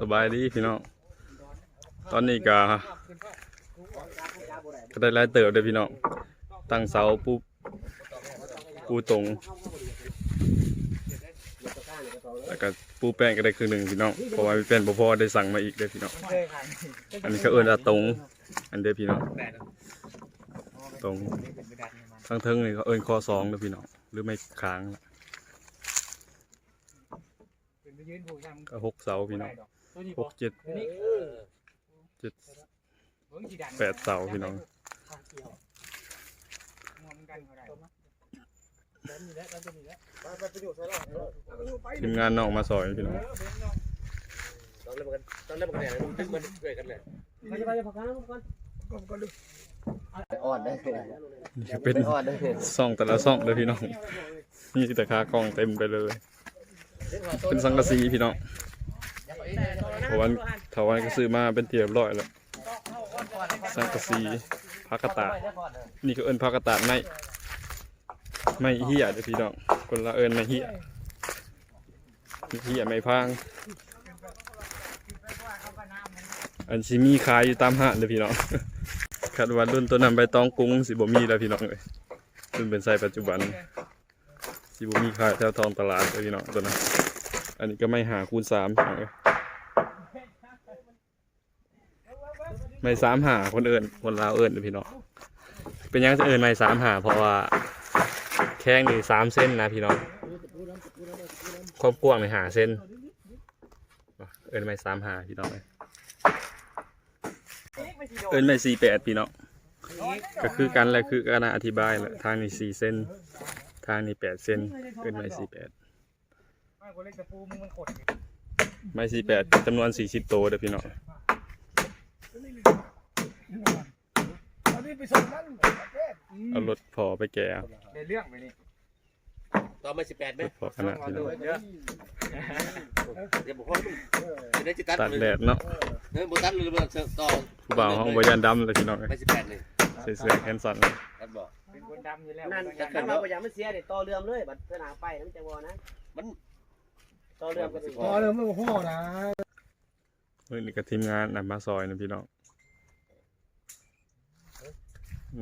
สบายดีพี่น้อง ตอนนี้ก็ก็ได้ไล่เติบเลยพี่น้อง ตั้งเสาปูปูตรง แล้วก็ปูแป้งก็ได้ครึ่งหนึ่งพี่น้อง เพราะว่ามีแป้นบ่พอได้สั่งมาอีกเลยพี่น้อง อันนี้ก็เอิ้นว่าตรง อันเดียวพี่น้อง ตรงทั้งเทิงนี่เขาเอิ้นคอสองเด้พี่น้อง หรือไม่ค้างละก็หกเสาพี่น้อง หกเจ็ดเจ็ดแปดเสาพี่น้องทีมงานน้องมาซอยพี่น้องต้องเล่นกันต้องเล่นกันเนี่ยมันมันเกิดกันเลยอ่อนได้นี่ก็เป็นอ่อนได้ซ่องแต่ละซ่องเลยพี่น้องมีแต่คากล้องเต็มไปเลย เป็นสังกะสีพี่น้อง ถาวันถาวันก็ซื้อมาเป็นเตียบร้อยแล้วสังกะสีพักกระตาดนี่ก็เอิ้นพักกระตาดไม่ไม่เหี้ยเด้อพี่น้องคนละเอิ้นไม่เหี้ยเหี้ยไม่พังอันชิมีขายอยู่ตามห้างเลยพี่น้องคาดว่ารุ่นตัวนั้นใบตองกรุ้งสิบ่มีแล้วพี่น้องเลยรุ่นเป็นไซส์ปัจจุบันสิบ่มีขายแถวทองตลาดเลยพี่น้องตัวนั้นอันนี้ก็ไม่หาคูณสามพี่น้องเอ้ย ไม่สามหาคนเอิญคนลาวเอิญพี่น้องเป็นยังจะเอิญไม่สามหาเพราะว่าแข้งนี่สามเส้นนะพี่น้องความกว้างในหาเส้น เอิญไม่สามหาพี่น้องเลยเอินไม่สี่แปดพี่น้องก็คือกันแหละคือการอธิบายแหละทางนี้สี่เส้น ทางนี้แปดเส้นเอินไม่สี่แปดไม่สี่แปดจำนวนสี่สิบโตวเด้อพี่น้อง เอารถพอไปแก่เอาในเรื่องไปนี่ต่อมาสิบแปดไหมรถพอขนาดพี่น้องเยอะเดี๋ยวบอกว่าจะได้จิตัดตัดแดดเนาะเฮ้ยบุตัดเลยมันต่อผู้บ่าวห้องบยันดำเลยพี่น้องไปสิบแปดเลยใส่เสื้อแขนสั้นเลยตัดบอกเป็นคนดำอยู่แล้วนั่นต้องจะยันขึ้นดำมาพยายามมันเสียเดี๋ยวต่อเรือมเลยบัดเพื่อนหาไปนะมันจะวอนะมันต่อเรือมก็สิพอเริ่มไม่พ่อนะเฮ้ยนี่ก็ทีมงานนำมาซอยนะพี่น้อง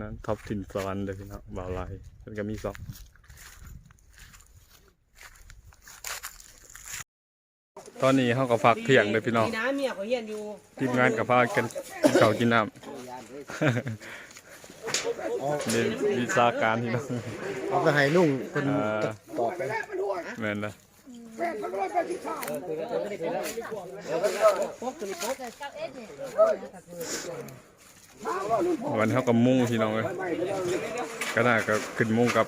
นั่นท็อปทินสวรรค์เลยพี่น้องบ่าวลายมันก็มีสองตอนนี้เขาก็ฝากเที่ยงเลยพี่น้องมีน้ำเมียเขาเฮียนอยู่ทีมงานกับพากันกินข้าวกินน้ำนี่วิชาการที่น้องเอาไปให้ลุงคนเอ่อตอบไปแม่นนะพบตั วันเขากับมุ่งพี่น้องเลยก็น่าก็ขึ้นมุ่งกับ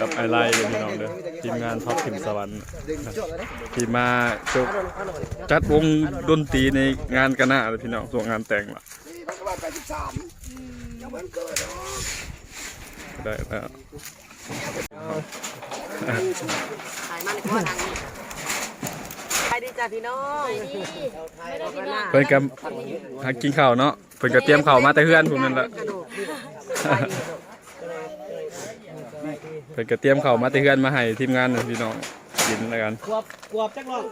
กับไอไลท์เลยพี่น้องเลยทีมงานท็อปทีมสวรรค์ที่มาจบจัดวงดนตรีในงานกันหน้าเลยพี่น้องส่วนงานแต่งล่ะได้แล้ว ถ่ายมาในข้อนังไปดีจ้า พี่น้องเพิ่นกับหากินข้าวเนาะเพิ่นก็เตรียมข้าวมาแต่เฮือนพุ่นนั่นแหละกระโดดเพิ่นก็เตรียมข้าวมาแต่เฮือนมาให้ทีมงานน่ะพี่น้องกินแล้วกันกวบกวบจักรอบ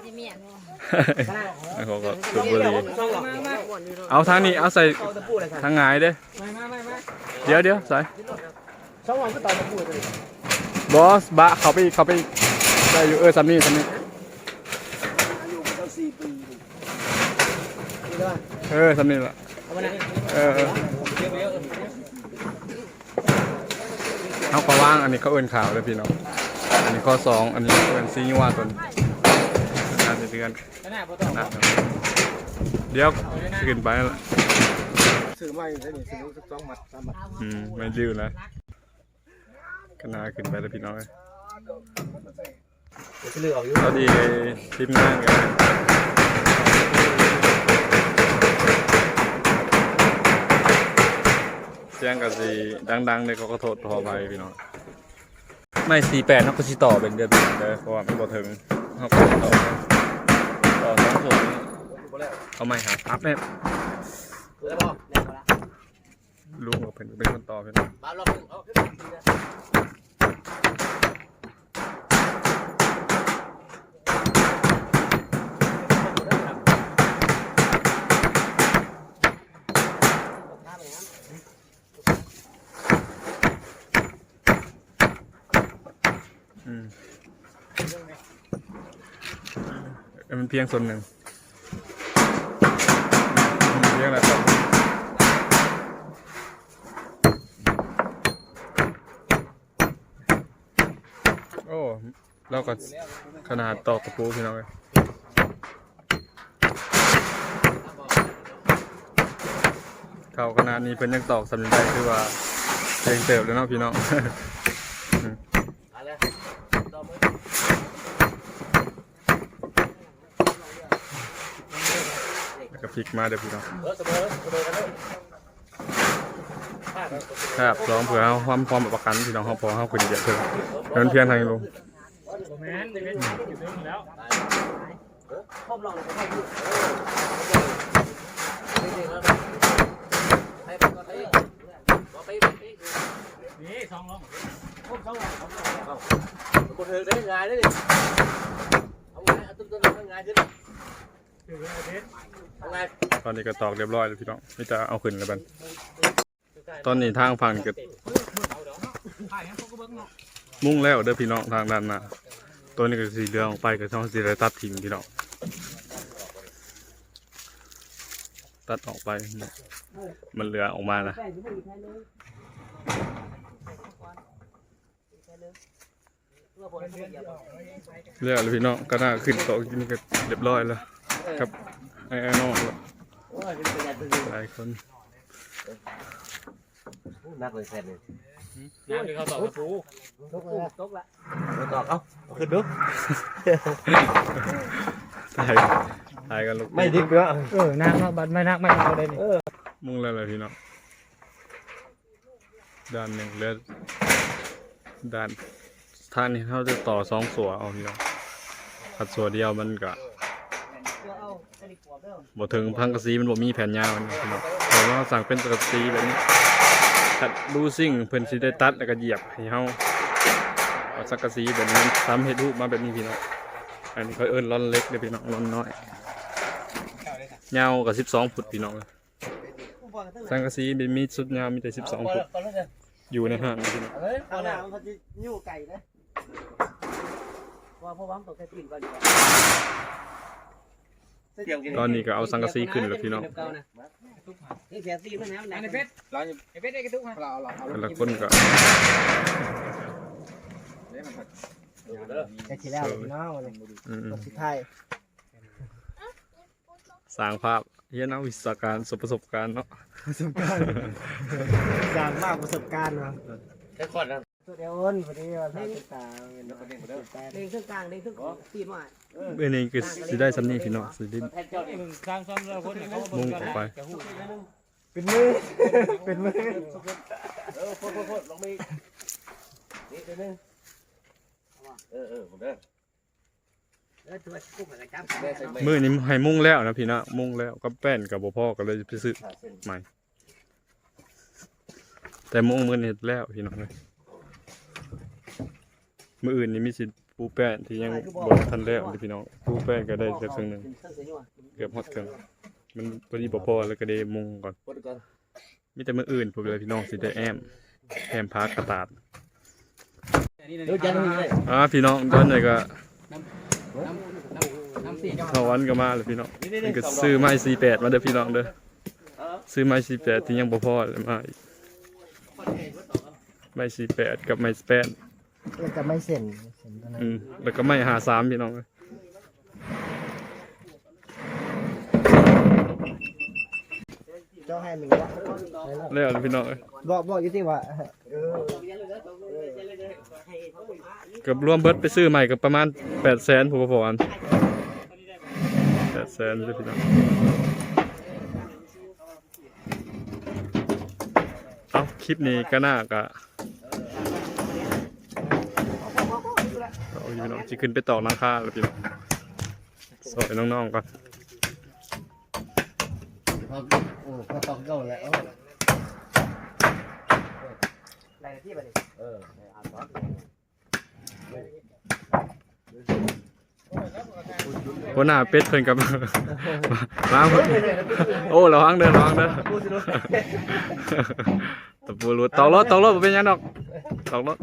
แล้วเขาก็สูบบุหรี่ช่องหรอเอาทางนี้เอาใส่เอาตะปูเลยค่ะทางหงายเด้ไม่ไม่ไม่ไม่เดี๋ยวเดี๋ยวใส่ช่องหวังก็ต่อตะปูเลยบอสบะเขาไปเขาไปได้อยู่เออซัมนี่ซัมนี่ เออซัมนี่ละเอามานะเออเออเอาขอว่างอันนี้เขาเอินข่าวเลยพี่น้องอันนี้ข้อสองอันนี้เขาเอินซีนิว่าตนงานเดือนนาดพอต่อนะเดี๋ยวขึ้นไปแล้วล่ะซื้อไมาอยู่ที่นี่ซื้อสักสองมัดสามมัดอืมไม่ดื้อนะก็น่าขึ้นไปแล้วพี่น้องเอ้ยเลือกอยู่สวัสดีทีมงานกัน สียงก็สิดังๆเลยก็โทษขออภัยพี่น้องไม่สี่แปดเขาก็สิต่อเป็นเดือนเด้อเพราะว่ามันบ่ถึงเขาก็สิต่อต่อสองส่วนนี้เขาไม่หาพับเนี่ยคือแล้วบอกลุงกับเพิ่นเป็นคนต่อพี่น้อง มันเพียงส่วนหนึ่งเพียงอะไรต่อโอ้เราก็ขนาดตอกตะปูพี่น้องเลยเข้าขนาดนี้เพิ่นยังตอกสำเร็จได้คือว่าเองเติบแล้วเนาะพี่น้อง อะไรต่อมือ แล้วก็ พลิกมาเดี๋ยวพี่น้องเออเสมอเสมอกันเลยครับร้องเผื่อเอาความพร้อมประกันพี่น้องเขาพอเขาคุยเยอะเถอะนั้นเพียงทางลงแม่นเป็นอยู่ถึงแล้วครบลองเลยให้ดูให้ไปก่อนเลยบอกไปไปนี่สองลงพวกเขาเอาคนเธอได้ง่ายได้ดิเอาง่ายเอาตุ้มตุ้มเอาง่ายขึ้น ตอนนี้ก็ตอกเรียบร้อยแล้วพี่น้องนี่จะเอาขึ้นแล้วบันตอนนี้ทางฝั่งก็มุ่งแล้วเด้อพี่น้องทางด้านหน้าตัวนี้ก็สีเหลืองออกไปก็ต้องสีได้ตัดทิ้งพี่น้องตัดออกไป มันเหลือออกมานะเลยใครเลยเมื่อผลเขาเหยียบเรียกเลยพี่น้องก็น่าขึ้นโต๊ะกินก็เรียบร้อยแล้ว ครับไอ้ไอ้น้องโอ้ยเป็นประหยัดตัวนี้หลายคนนักเลยแซ่บเลยน้ำที่เขาตอกตะปูตกละตกละมาตอกเอ้าขึ้นดูถ่ายถ่ายกันลูกไม่ดิ้นเปล่าเออน้ำเนาะบัดไม่นักไม่เอาเลยนี่มุ่งแล้วเลยพี่น้องด้านหนึ่งเหลือด้านท่างนี้เขาจะต่อสองสัวเอาพี่น้องขัดสัวเดียวมันก็ ตัวเอาไอ้ขว บ่ถึงพังกระสีมันบ่มีแผ่นยาวนะพี่น้องแต่ว่าสั่งเป็นกระสีแบบนี้ตัดรูซิ่งเพิ่นสิได้ตัดแล้วก็เหยียบให้เฮาเอาสักกะสีแบบนี้ทำเฮ็ดรูปมาแบบนี้พี่น้องอันนี้เขาเอิ้นร่อนเล็กเด้อพี่น้องร่อนน้อยยาวก็12ฟุตพี่น้องเอ้ยสังกะสีเป็นมีดสุดยาวมีแต่12ฟุตอยู่ในห้างพี่น้องข้าหน้ามันจะยู่ไก่นะว่าพ่อวังตกแค่ตีนก่อนดีกว่า ตอนนี้ก็เอาสังกะสีขึ้นแล้วพี่น้องเก่านะนี่เสียตีมันแล้วอันนะนี้เพชรเราไอ้เพชรได้กระตุกมาเราเราเอาแต่ละคนก็จะชิแล้วพี่น้องเลยอืมสุดท้ายๆสร้างภาพเฮียนเอาวิศวการประสบการณ์เนาะสร้างมากประสบการณ์มาแค่ขอดนะ ตัวเดียวอ้นพอดีว่าทางติดตาเด้งเครื่องกลางเด้งเครื่องตีนว่าเอ้ยนี่คือสิได้สำนีพี่น้องสิได้แทนเจ้านี่สร้างซ้อมเราคนเขามุ่งออกไปเป็นมือเป็นมือเออโคตรโคตรลงมีนี่ตัวนึงเออเออผมเด้อเออตัวกุ้งอะไรจับแม่ใส่ไม่มือนี้ให้มุ่งแล้วนะพี่นะมุ่งแล้วก็แป้นกับบ่พ่อก็เลยไปซื้อใหม่ แต่มุ่งมือนี้แล้วพี่น้องเลย มืออื่นนี่มีสิปูแป้นที่ยังบ่ทันแล้วเลยพี่น้องปูแป้นก็ได้แต่ครึ่งหนึงเกือบฮอดครึ่งมันพอดีบ่พอแล้วก็ได้มุ่งก่อนกดก่อนมีแต่มืออื่นพวกเลยพี่น้องสิได้แอมแอมพาร์ทกระตาดดูจังเลยอ่าพี่น้องตอนนี้ก็น้ำสีเข้าวันก็มาแล้วพี่น้องนี่ก็ซื้อไม้48มาเด้อพี่น้องเด้อซื้อไม้48ที่ยังบ่พอเลยมาอีกไม้48กับไม้8 แล้วก็ไม่เส้นเส้นตัวนั้นอืมแล้วก็ไม้53พี่น้องเอ้ยเจ้าให้หนึ่งวะแล้วพี่น้องเอ้ยบอกบอกอยู่ที่ว่าเกับรวมเบิดไปซื้อใหม่ก็ประมาณ800,000ผู้บ่พออัน800,000เด้อพี่น้องเอาคลิปนี้ก็น่าก็เอา พี่น้องสิขึ้นไปต่อราคาแล้วพี่น้องสอยน้องๆก่อนโอ้ก็ต้องเก่าแล้วอะไรที่ไปดิเออหัวหน้าเป็ดเพิ่นกับมาเพิ่นโอ้ระวังเด้อระวังเด้อตะปูรุดตอกรถตอกรถบ่เป็นหยังดอกตอกรถ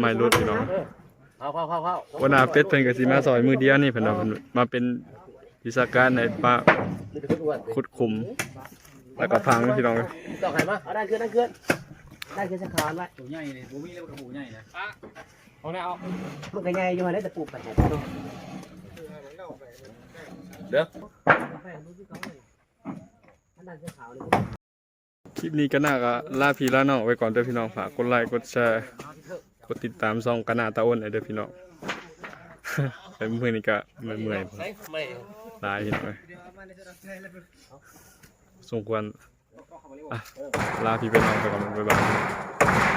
ไม่รุดพี่น้องเอาเข้าเข้าเข้าวันหน้าเป็ดเพิ่นก็สิมาซอยมือเดียวนี่เพิ่นว่าเพิ่นมาเป็นวิชาการในป่านี่เป็นคนอ้วนขุดคุมแล้วก็พังพี่น้องต้องให้มาเอาได้ขึ้นได้ขึ้นได้ขึ้นสักคานไว้ตัวใหญ่เลยบูมี่แล้วกับบูใหญ่นะเอาเนี่ยเอามันก็ใหญ่อยู่ได้แต่ปลูกไปเดี๋ยว คลิปนี้ก็น่าก็ลาพี่ลาน้องไว้ก่อนเด้อพี่น้องฝากกดไลค์กดแชร์กดติดตามช่องกนาตาอ้นเด้อพี่น้องไปเมื่อนี้ก็เมื่อยไม่ไม่ๆหลายพี่น้องเอ้ยสมควรลาพี่ไปน้องไปก่อนบ๊ายบาย